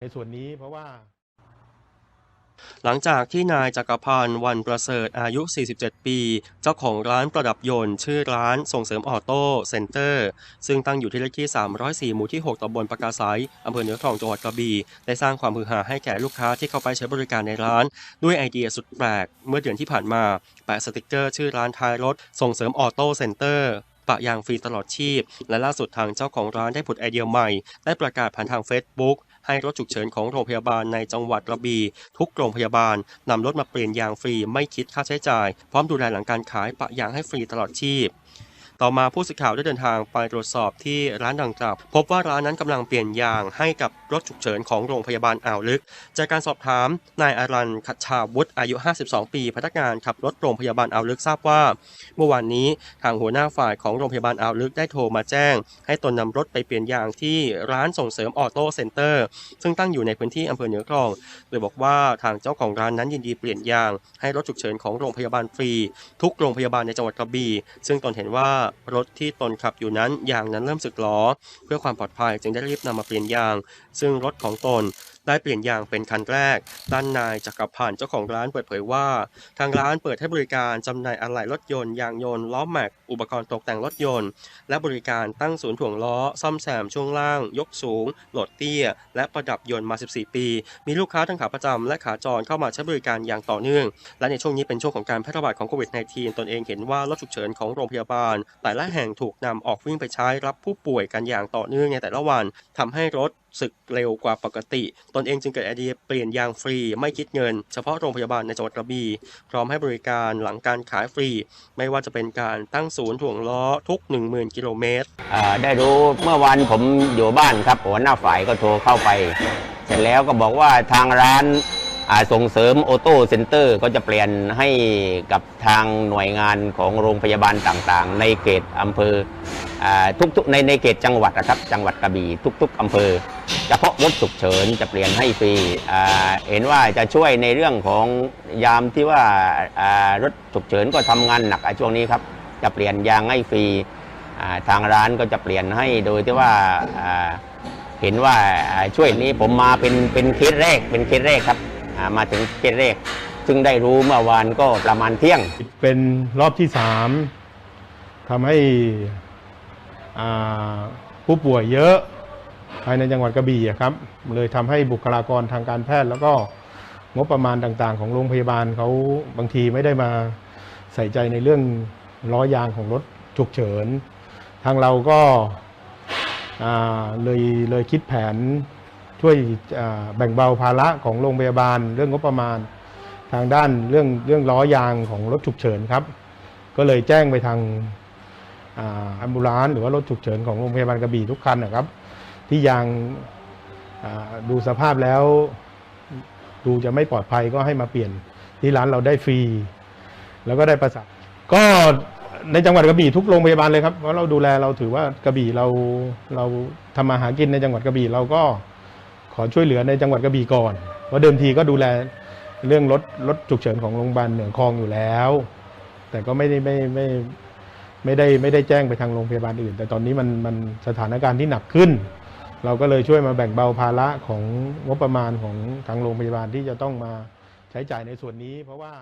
ในส่วนนี้เพราะว่า หลังจากที่นายจักรพันธ์วันประเสริฐอายุ 47 ปี เจ้าของร้านประดับยนต์ ชื่อร้านส่งเสริมออโต้เซ็นเตอร์ ซึ่งตั้งอยู่ที่เลขที่ 304 หมู่ที่ 6ตำบลปากาไซอำเภอเหนือคลองจังหวัดกระบี่ได้สร้างความฮือฮาให้แก่ลูกค้าที่เข้าไปใช้บริการในร้าน ด้วยไอเดียสุดแปลก เมื่อเดือนที่ผ่านมาแปะสติกเกอร์ชื่อร้านท้ายรถส่งเสริมออโต้เซ็นเตอร์ปะยางฟรีตลอดชีพ และล่าสุดทางเจ้าของร้านได้ผุดไอเดียใหม่ ได้ประกาศผ่านทาง Facebook ให้รถฉุกเฉินของโรงพยาบาลในจังหวัดกระบี่ทุกโรงพยาบาลนำรถมาเปลี่ยนยางฟรีไม่คิดค่าใช้จ่าย พร้อมดูแลหลังการขายปะยางให้ฟรีตลอดชีพ ต่อมาผู้สื่อข่าวได้เดินทางไปตรวจสอบที่ร้านดังกล่าวพบว่าร้านนั้นกำลังเปลี่ยนยางให้กับรถฉุกเฉินของโรงพยาบาลอ่าวลึก จากการสอบถามนายอารันคัชาวุฒิอายุ 52 ปี พนักงานขับรถโรงพยาบาลอ่าวลึกทราบว่า เมื่อวานนี้ทางหัวหน้าฝ่ายของโรงพยาบาลอ่าวลึกได้โทรมาแจ้ง ให้ตนนำรถไปเปลี่ยนยางที่ร้านส่งเสริมออโต้เซ็นเตอร์ซึ่งตั้งอยู่ในพื้นที่อำเภอเหนือคลอง โดยบอกว่าทางเจ้าของร้านนั้นยินดีเปลี่ยนยาง ให้รถฉุกเฉินของโรงพยาบาลฟรี ทุกโรงพยาบาลในจังหวัดกระบี่ซึ่งตนเห็นว่ารถที่ตนขับอยู่นั้นยางนั้นเริ่มสึกล้อ เพื่อความปลอดภัยจึงได้รีบนำมาเปลี่ยนยาง ซึ่งรถของตน ได้เปลี่ยนยางเป็นคันแรก ด้านนายจักรพันธ์เจ้าของร้านเปิดเผยว่า ทางร้านเปิดให้บริการจำหน่ายอะไหล่รถยนต์ยางยนต์ล้อแม็ก อุปกรณ์ตกแต่งรถยนต์ และบริการตั้งศูนย์ถ่วงล้อ ซ่อมแซมช่วงล่าง ยกสูง โหลดเตี้ย และประดับยนต์มา 14 ปี มีลูกค้าทั้งขาประจำและขาจรเข้ามาใช้บริการอย่างต่อเนื่อง และในช่วงนี้เป็นช่วงของการแพร่ระบาดของโควิด -19 ตนเองเห็นว่ารถฉุกเฉินของโรงพยาบาล แต่ละแห่งถูกนำออกวิ่งไปใช้รับผู้ป่วยกันอย่างต่อเนื่องในแต่ละวันทำให้รถ สึกเร็วกว่าปกติ ตนเองจึงเกิดไอเดียเปลี่ยนยางฟรี ไม่คิดเงิน เฉพาะโรงพยาบาลในจังหวัดกระบี่พร้อมให้บริการหลังการขายฟรี ไม่ว่าจะเป็นการตั้งศูนย์ถ่วงล้อทุก 10,000 กิโลเมตรได้รู้เมื่อวันผมอยู่บ้านครับหัวหน้าฝ่ายก็โทรเข้าไป เสร็จแล้วก็บอกว่าทางร้านส่งเสริมออโต้เซ็นเตอร์ก็จะเปลี่ยนให้กับทางหน่วยงานของโรงพยาบาลต่างๆ ในเขตอำเภออทุกๆในในเขตจังหวัดนะครับจังหวัดกระบี่ทุก ๆอำเภอ เฉพาะรถฉุกเฉินจะเปลี่ยนให้ฟรีเห็นว่าจะช่วยในเรื่องของยามที่ว่ารถฉุกเฉินก็ทำงานหนักช่วงนี้ครับ จะเปลี่ยนยางให้ฟรีทางร้านก็จะเปลี่ยนให้โดยที่ว่าเห็นว่าช่วยนี้ผมมาเป็นเป็นเคสแรกเป็นเคสแรกครับมาถึงเคสแรก ซึ่งได้รู้เมื่อวานก็ประมาณเที่ยง เป็นรอบที่สามทำให้ผู้ป่วยเยอะ ภายในจังหวัดกระบี่ครับ เลยทำให้บุคลากรทางการแพทย์ แล้วก็งบประมาณต่างๆ ของโรงพยาบาลเขาบางทีไม่ได้มาใส่ใจในเรื่องล้อยางของรถฉุกเฉิน ทางเราก็เลยเลยคิดแผนช่วยแบ่งเบาภาระของโรงพยาบาล เรื่องงบประมาณทางด้านเรื่องเรื่องล้อยางของรถฉุกเฉินครับ ก็เลยแจ้งไปทางอัมบูลานหรือว่ารถฉุกเฉินของโรงพยาบาลกระบี่ทุกคันนะครับ ที่ยางดูสภาพแล้วดูจะไม่ปลอดภัยก็ให้มาเปลี่ยนที่ร้านเราได้ฟรี แล้วก็ได้ประสานก็ในจังหวัดกระบี่ทุกโรงพยาบาลเลยครับเพราะเราดูแลเราถือว่ากระบี่เราเราทำมาหากินในจังหวัดกระบี่เราก็ขอช่วยเหลือในจังหวัดกระบี่ก่อนเพราะเดิมทีก็ดูแลเรื่องรถรถฉุกเฉินของโรงพยาบาลเหนือคลองอยู่แล้ว แต่ก็ไม่ได้ไม่ไม่ไม่ได้ไม่ได้แจ้งไปทางโรงพยาบาลอื่น แต่ตอนนี้มันมันสถานการณ์ที่หนักขึ้น เราก็เลยช่วยมาแบ่งเบาภาระของงบประมาณของทางโรงพยาบาลที่จะต้องมาใช้จ่ายในส่วนนี้เพราะว่า